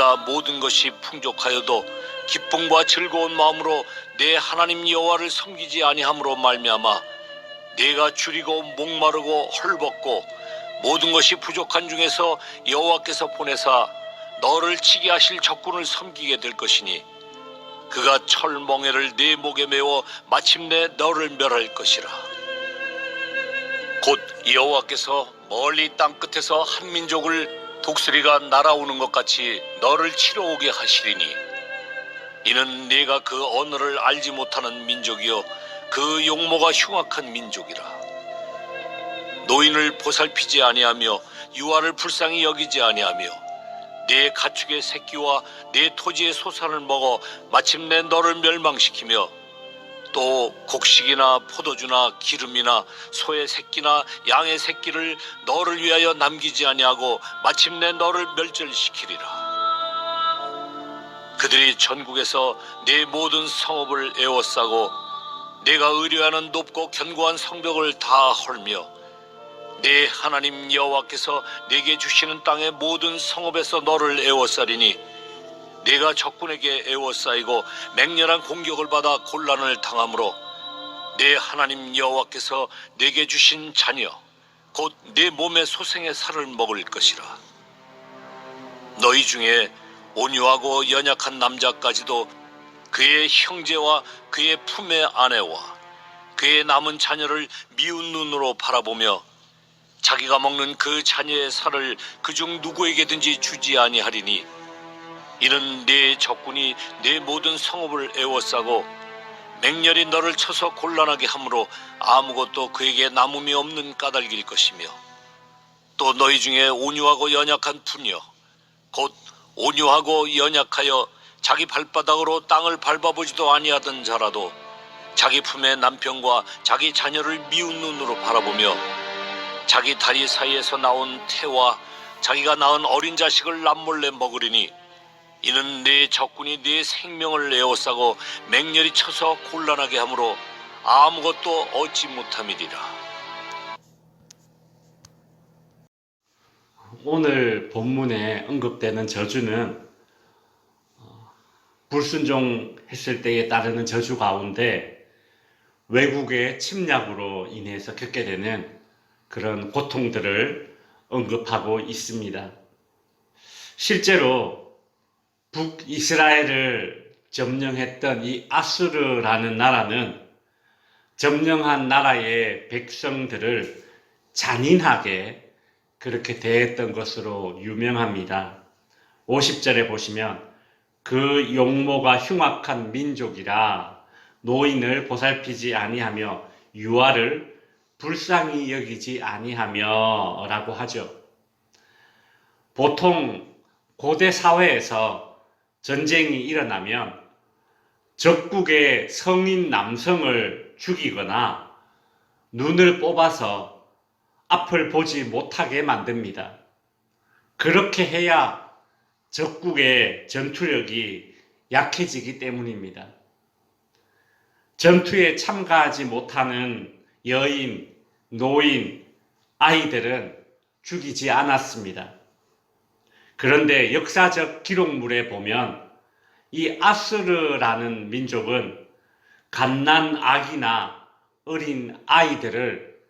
내가 모든 것이 풍족하여도 기쁨과 즐거운 마음으로 내 하나님 여호와를 섬기지 아니함으로 말미암아 내가 줄이고 목마르고 헐벗고 모든 것이 부족한 중에서 여호와께서 보내사 너를 치게 하실 적군을 섬기게 될 것이니 그가 철멍에를 네 목에 메워 마침내 너를 멸할 것이라. 곧 여호와께서 멀리 땅 끝에서 한 민족을 독수리가 날아오는 것 같이 너를 치러 오게 하시리니 이는 네가 그 언어를 알지 못하는 민족이요 그 용모가 흉악한 민족이라. 노인을 보살피지 아니하며 유아를 불쌍히 여기지 아니하며 내 가축의 새끼와 내 토지의 소산을 먹어 마침내 너를 멸망시키며 또 곡식이나 포도주나 기름이나 소의 새끼나 양의 새끼를 너를 위하여 남기지 아니하고 마침내 너를 멸절시키리라. 그들이 전국에서 내 모든 성읍을 에워싸고 내가 의뢰하는 높고 견고한 성벽을 다 헐며 내 하나님 여호와께서 내게 주시는 땅의 모든 성읍에서 너를 에워싸리니 내가 적군에게 에워싸이고 맹렬한 공격을 받아 곤란을 당함으로 내 하나님 여호와께서 내게 주신 자녀 곧내 몸의 소생의 살을 먹을 것이라. 너희 중에 온유하고 연약한 남자까지도 그의 형제와 그의 품의 아내와 그의 남은 자녀를 미운 눈으로 바라보며 자기가 먹는 그 자녀의 살을 그중 누구에게든지 주지 아니하리니 이는 네 적군이 네 모든 성읍을 에워싸고 맹렬히 너를 쳐서 곤란하게 함으로 아무것도 그에게 남음이 없는 까닭일 것이며 또 너희 중에 온유하고 연약한 분여 곧 온유하고 연약하여 자기 발바닥으로 땅을 밟아보지도 아니하던 자라도 자기 품의 남편과 자기 자녀를 미운 눈으로 바라보며 자기 다리 사이에서 나온 태와 자기가 낳은 어린 자식을 남몰래 먹으리니 이는 네 적군이 네 생명을 에워싸고 맹렬히 쳐서 곤란하게 함으로 아무것도 얻지 못함이리라. 오늘 본문에 언급되는 저주는 어, 불순종했을 때에 따르는 저주 가운데 외국의 침략으로 인해서 겪게 되는 그런 고통들을 언급하고 있습니다. 실제로 북이스라엘을 점령했던 이 아수르라는 나라는 점령한 나라의 백성들을 잔인하게 그렇게 대했던 것으로 유명합니다. 50절에 보시면 그 용모가 흉악한 민족이라 노인을 보살피지 아니하며 유아를 불쌍히 여기지 아니하며 라고 하죠. 보통 고대 사회에서 전쟁이 일어나면 적국의 성인 남성을 죽이거나 눈을 뽑아서 앞을 보지 못하게 만듭니다. 그렇게 해야 적국의 전투력이 약해지기 때문입니다. 전투에 참가하지 못하는 여인, 노인, 아이들은 죽이지 않았습니다. 그런데 역사적 기록물에 보면 이 아스르라는 민족은 갓난 아기나 어린 아이들을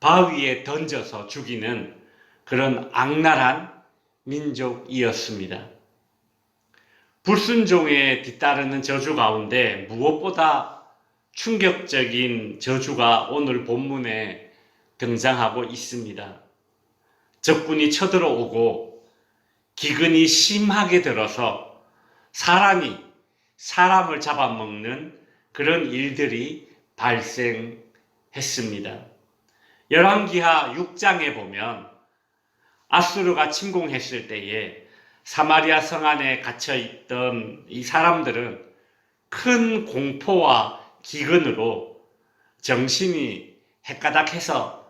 바위에 던져서 죽이는 그런 악랄한 민족이었습니다. 불순종에 뒤따르는 저주 가운데 무엇보다 충격적인 저주가 오늘 본문에 등장하고 있습니다. 적군이 쳐들어오고 기근이 심하게 들어서 사람이 사람을 잡아먹는 그런 일들이 발생했습니다. 열왕기하 6장에 보면 아수르가 침공했을 때에 사마리아 성 안에 갇혀 있던 이 사람들은 큰 공포와 기근으로 정신이 헷가닥해서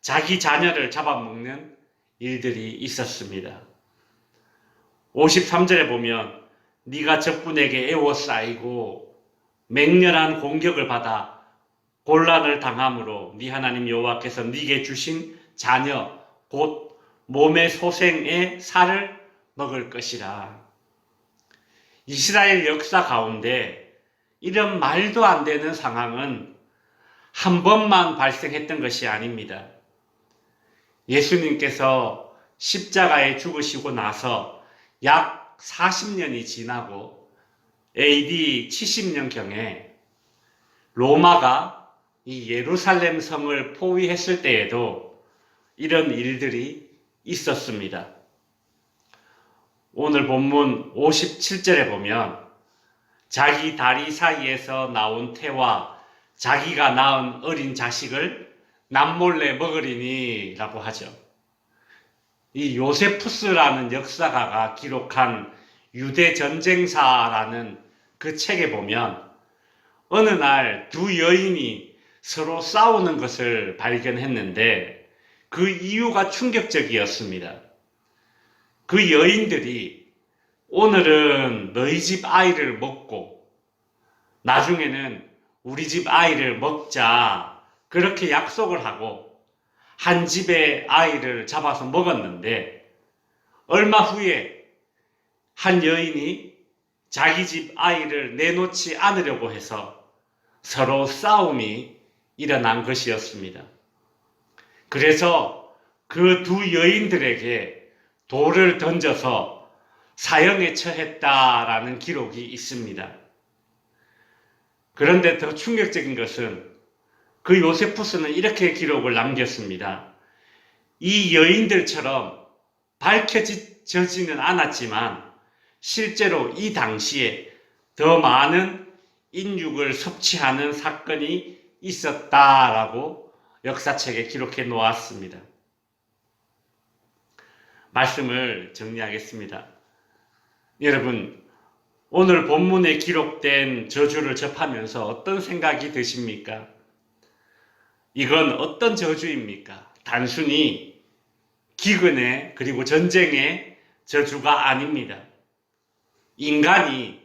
자기 자녀를 잡아먹는 일들이 있었습니다. 53절에 보면 네가 적군에게 애워싸이고 맹렬한 공격을 받아 곤란을 당함으로 네 하나님 여호와께서 네게 주신 자녀 곧 몸의 소생의 살을 먹을 것이라 이스라엘 역사 가운데 이런 말도 안 되는 상황은 한 번만 발생했던 것이 아닙니다. 예수님께서 십자가에 죽으시고 나서 약 40년이 지나고 AD 70년경에 로마가 이 예루살렘 성을 포위했을 때에도 이런 일들이 있었습니다. 오늘 본문 57절에 보면 자기 다리 사이에서 나온 태와 자기가 낳은 어린 자식을 남몰래 먹으리니 라고 하죠. 이 요세푸스라는 역사가가 기록한 유대 전쟁사라는 그 책에 보면 어느 날 두 여인이 서로 싸우는 것을 발견했는데 그 이유가 충격적이었습니다. 그 여인들이 오늘은 너희 집 아이를 먹고 나중에는 우리 집 아이를 먹자 그렇게 약속을 하고 한 집의 아이를 잡아서 먹었는데 얼마 후에 한 여인이 자기 집 아이를 내놓지 않으려고 해서 서로 싸움이 일어난 것이었습니다. 그래서 그 두 여인들에게 돌을 던져서 사형에 처했다라는 기록이 있습니다. 그런데 더 충격적인 것은 그 요세푸스는 이렇게 기록을 남겼습니다. 이 여인들처럼 밝혀지지는 않았지만 실제로 이 당시에 더 많은 인육을 섭취하는 사건이 있었다라고 역사책에 기록해 놓았습니다. 말씀을 정리하겠습니다. 여러분, 오늘 본문에 기록된 저주를 접하면서 어떤 생각이 드십니까? 이건 어떤 저주입니까? 단순히 기근의 그리고 전쟁의 저주가 아닙니다. 인간이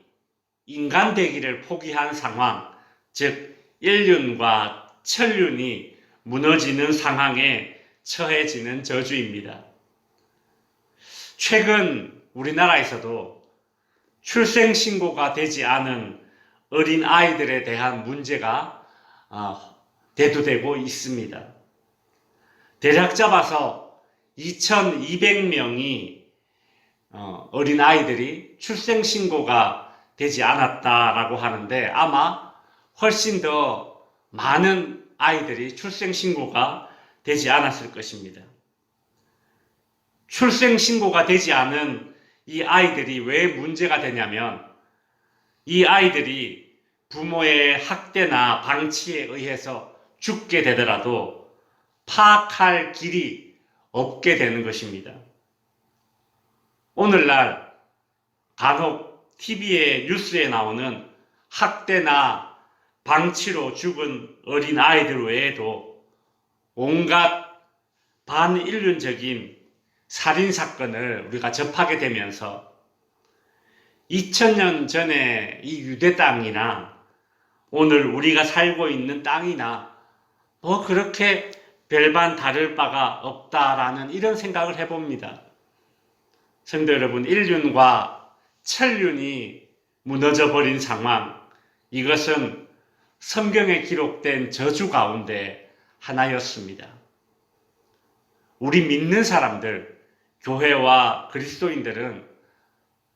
인간 되기를 포기한 상황, 즉 인륜과 천륜이 무너지는 상황에 처해지는 저주입니다. 최근 우리나라에서도 출생 신고가 되지 않은 어린 아이들에 대한 문제가 아, 대두되고 있습니다. 대략 잡아서 2,200명이 어, 어린 아이들이 출생 신고가 되지 않았다라고 하는데 아마 훨씬 더 많은 아이들이 출생 신고가 되지 않았을 것입니다. 출생 신고가 되지 않은 이 아이들이 왜 문제가 되냐면 이 아이들이 부모의 학대나 방치에 의해서 죽게 되더라도 파악할 길이 없게 되는 것입니다. 오늘날 간혹 TV에 뉴스에 나오는 학대나 방치로 죽은 어린 아이들 외에도 온갖 반인륜적인 살인 사건을 우리가 접하게 되면서 2000년 전에 이 유대 땅이나 오늘 우리가 살고 있는 땅이나 뭐 그렇게 별반 다를 바가 없다라는 이런 생각을 해봅니다. 성도 여러분, 인륜과 천륜이 무너져 버린 상황, 이것은 성경에 기록된 저주 가운데 하나였습니다. 우리 믿는 사람들, 교회와 그리스도인들은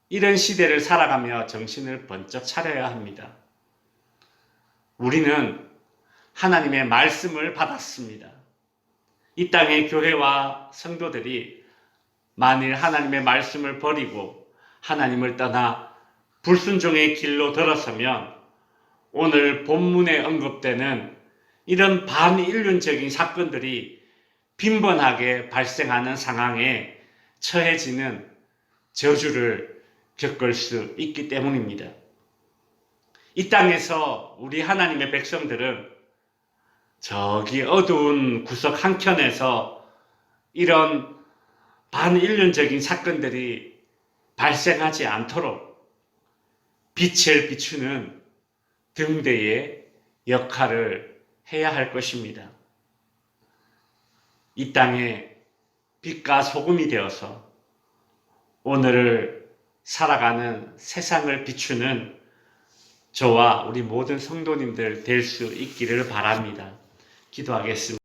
이런 시대를 살아가며 정신을 번쩍 차려야 합니다. 우리는 하나님의 말씀을 받았습니다. 이 땅의 교회와 성도들이 만일 하나님의 말씀을 버리고 하나님을 떠나 불순종의 길로 들어서면 오늘 본문에 언급되는 이런 반인륜적인 사건들이 빈번하게 발생하는 상황에 처해지는 저주를 겪을 수 있기 때문입니다. 이 땅에서 우리 하나님의 백성들은 저기 어두운 구석 한켠에서 이런 반인륜적인 사건들이 발생하지 않도록 빛을 비추는 등대의 역할을 해야 할 것입니다. 이 땅에 빛과 소금이 되어서 오늘을 살아가는 세상을 비추는 저와 우리 모든 성도님들 될 수 있기를 바랍니다. 기도하겠습니다.